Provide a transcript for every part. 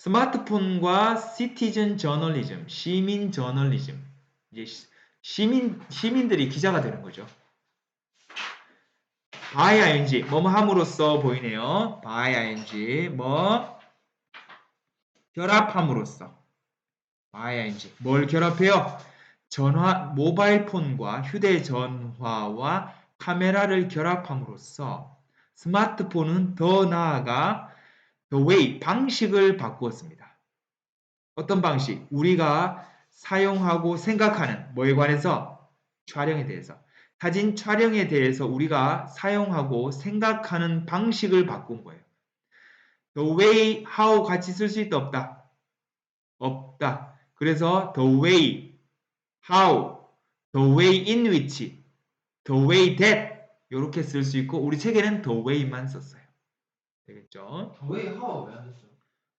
스마트폰과 시티즌 저널리즘, 시민 저널리즘. 이제 시- 시민 시민들이 기자가 되는 거죠. by ing 뭐뭐 함으로써 보이네요. by ing 뭐 결합함으로써 by ing 뭘 결합해요? 전화 모바일 폰과 휴대 전화와 카메라를 결합함으로써 스마트폰은 더 나아가 way 방식을 바꾸었습니다. 어떤 방식? 우리가 사용하고 생각하는 뭐에 관해서 촬영에 대해서 사진 촬영에 대해서 우리가 사용하고 생각하는 방식을 바꾼 거예요. The way, how 같이 쓸 수 있다 없다? 없다. 그래서 the way, how, the way in which, the way that 이렇게 쓸 수 있고 우리 책에는 the way만 썼어요. 되겠죠? 왜 하우 왜안 됐어?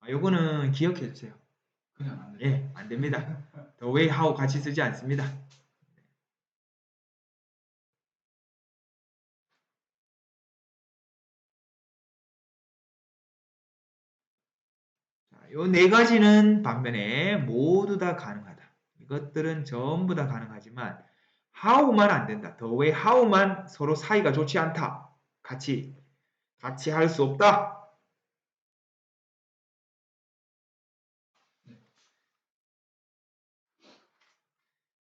아, 요거는 기억해 주세요. 그냥 안 돼. 예, 안 됩니다. the way, how 같이 쓰지 않습니다. 요네 가지는 반면에 모두 다 가능하다. 이것들은 전부 다 가능하지만 how만 안 된다. the way, how만 서로 사이가 좋지 않다. 같이 같이 할 수 없다.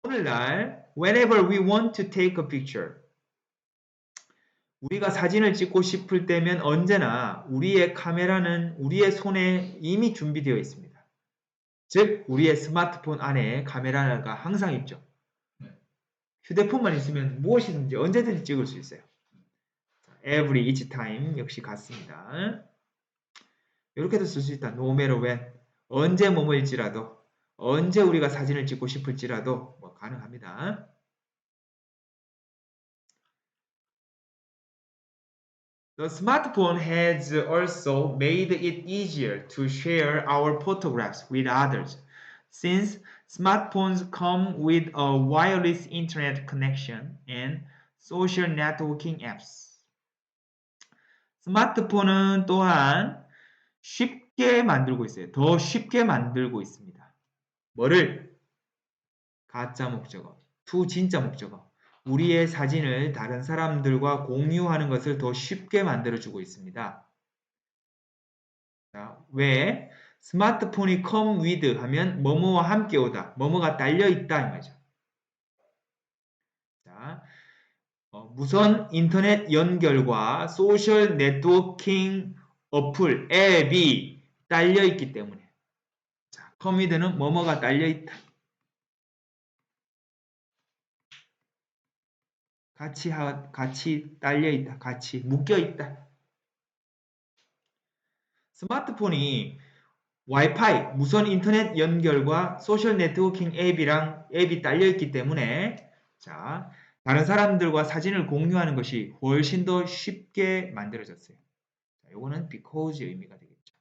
오늘날 whenever we want to take a picture 우리가 사진을 찍고 싶을 때면 언제나 우리의 카메라는 우리의 손에 이미 준비되어 있습니다. 즉 우리의 스마트폰 안에 카메라가 항상 있죠. 네. 휴대폰만 있으면 무엇이든지 언제든지 찍을 수 있어요. Every, each time 역시 같습니다. 이렇게도 쓸 수 있다. no matter when 언제 뭐뭐일지라도 언제 우리가 사진을 찍고 싶을지라도 뭐 가능합니다. The smartphone has also made it easier to share our photographs with others since smartphones come with a wireless internet connection and social networking apps. 스마트폰은 또한 쉽게 만들고 있어요. 더 쉽게 만들고 있습니다. 뭐를? 가짜 목적어, to 진짜 목적어. 우리의 사진을 다른 사람들과 공유하는 것을 더 쉽게 만들어주고 있습니다. 자, 왜? 스마트폰이 come with 하면 뭐뭐와 함께 오다, 뭐뭐가 딸려 있다 이 말이죠. 자, 어, 무선 인터넷 연결과 소셜 네트워킹 어플, 앱이 딸려 있기 때문에 자, with는 뭐뭐가 딸려 있다. 같이 하, 같이 딸려 있다. 같이 묶여 있다. 스마트폰이 와이파이, 무선 인터넷 연결과 소셜 네트워킹 앱이랑 앱이 딸려 있기 때문에 자, 다른 사람들과 사진을 공유하는 것이 훨씬 더 쉽게 만들어졌어요. 자, 요거는 because 의미가 되겠죠.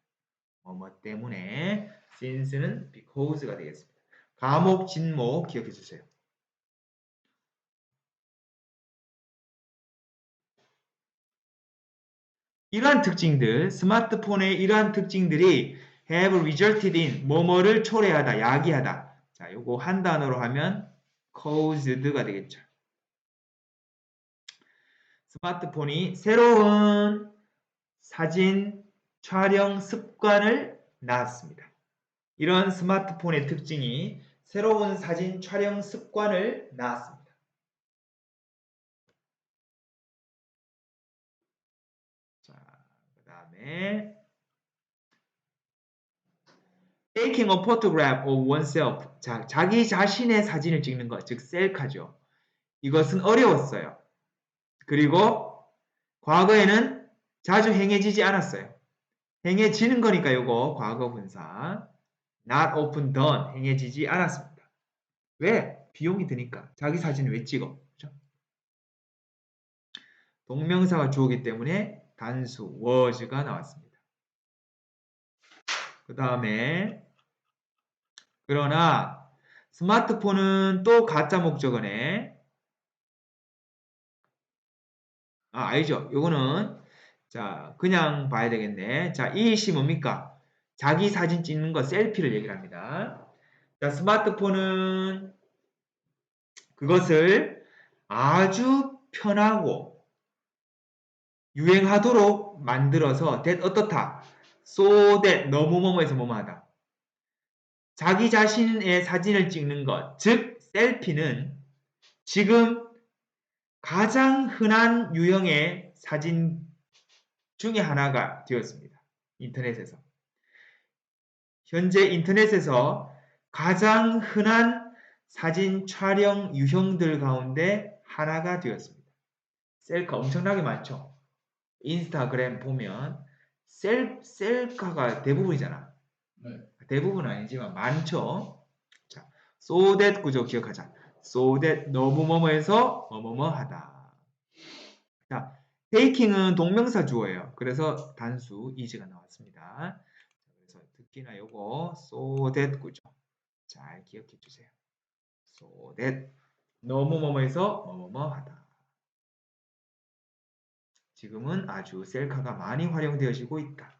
뭐, 뭐 때문에 since는 because가 되겠습니다. 가목, 진목 기억해 주세요. 이러한 특징들, 스마트폰의 이러한 특징들이 have resulted in 뭐뭐를 초래하다, 야기하다. 자, 요거 한 단어로 하면 caused가 되겠죠. 스마트폰이 새로운 사진 촬영 습관을 낳았습니다. 이런 스마트폰의 특징이 새로운 사진 촬영 습관을 낳았습니다. 자, 그 다음에 taking a photograph of oneself. 자, 자기 자신의 사진을 찍는 것, 즉 셀카죠. 이것은 어려웠어요. 그리고 과거에는 자주 행해지지 않았어요. 행해지는 거니까 요거 과거 분사. not often done 행해지지 않았습니다. 왜? 비용이 드니까. 자기 사진을 왜 찍어? 그죠? 동명사가 주어기 때문에 단수 was가 나왔습니다. 그 다음에 그러나 스마트폰은 또 가짜 목적어네. 아, 아니죠. 요거는 자, 그냥 봐야 되겠네. 자, 이시 뭡니까? 자기 사진 찍는 거 셀피를 얘기를 합니다. 자, 스마트폰은 그것을 아주 편하고 유행하도록 만들어서 that 어떻다? so that 너무 뭐뭐해서 뭐뭐하다. 자기 자신의 사진을 찍는 것, 즉 셀피는 지금 가장 흔한 유형의 사진 중에 하나가 되었습니다. 인터넷에서. 현재 인터넷에서 가장 흔한 사진 촬영 유형들 가운데 하나가 되었습니다. 셀카 엄청나게 많죠. 인스타그램 보면 셀, 셀카가 대부분이잖아. 네. 대부분은 아니지만 많죠. 자, that 구조 기억하자. So that 너무 뭐뭐해서 뭐뭐뭐 하다. 자, taking은 동명사 주어예요. 그래서 단수 is가 나왔습니다. 그래서 특히나 요거 so that 구조 잘 기억해 주세요. so that 너무 뭐뭐해서 뭐뭐뭐 하다. 지금은 아주 셀카가 많이 활용되어지고 있다.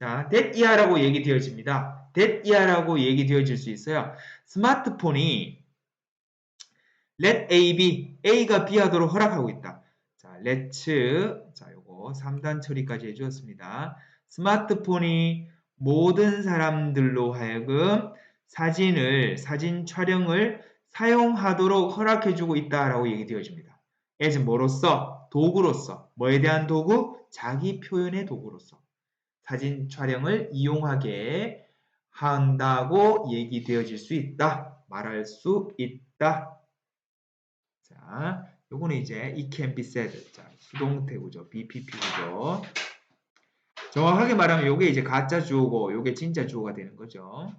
자, that year라고 얘기 되어집니다. That year라고 얘기되어질 수 있어요. 스마트폰이 let A be, A가 B 하도록 허락하고 있다. 자, let's, 자, 요거 3단 처리까지 해 주었습니다. 스마트폰이 모든 사람들로 하여금 사진을, 사진 촬영을 사용하도록 허락해 주고 있다라고 얘기되어집니다. as 뭐로써? 도구로서. 뭐에 대한 도구? 자기 표현의 도구로서. 사진 촬영을 이용하게 한다고 얘기되어질 수 있다. 말할 수 있다. 자, 요거는 이제 it can be said. 자, 수동태 구조, BPP 구조. 정확하게 말하면 요게 이제 가짜 주어고 요게 진짜 주어가 되는 거죠.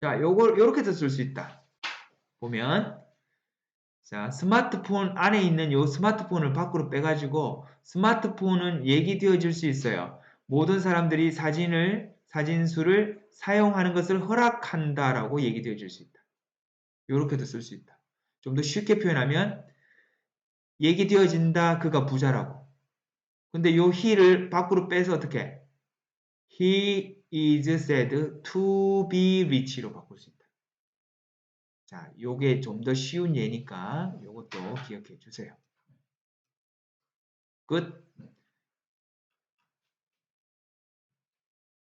자, 요걸 요렇게도 쓸수 있다. 보면 자, 스마트폰 안에 있는 요 스마트폰을 밖으로 빼가지고 스마트폰은 얘기되어질 수 있어요. 모든 사람들이 사진을, 사진수를 사용하는 것을 허락한다라고 얘기되어질 수 있다. 요렇게도 쓸 수 있다. 좀 더 쉽게 표현하면 얘기되어진다. 그가 부자라고. 근데 요 he를 밖으로 빼서 어떻게? He is said to be rich로 바꿀 수 있다. 자, 요게 좀 더 쉬운 예니까 요것도 기억해 주세요. 끝.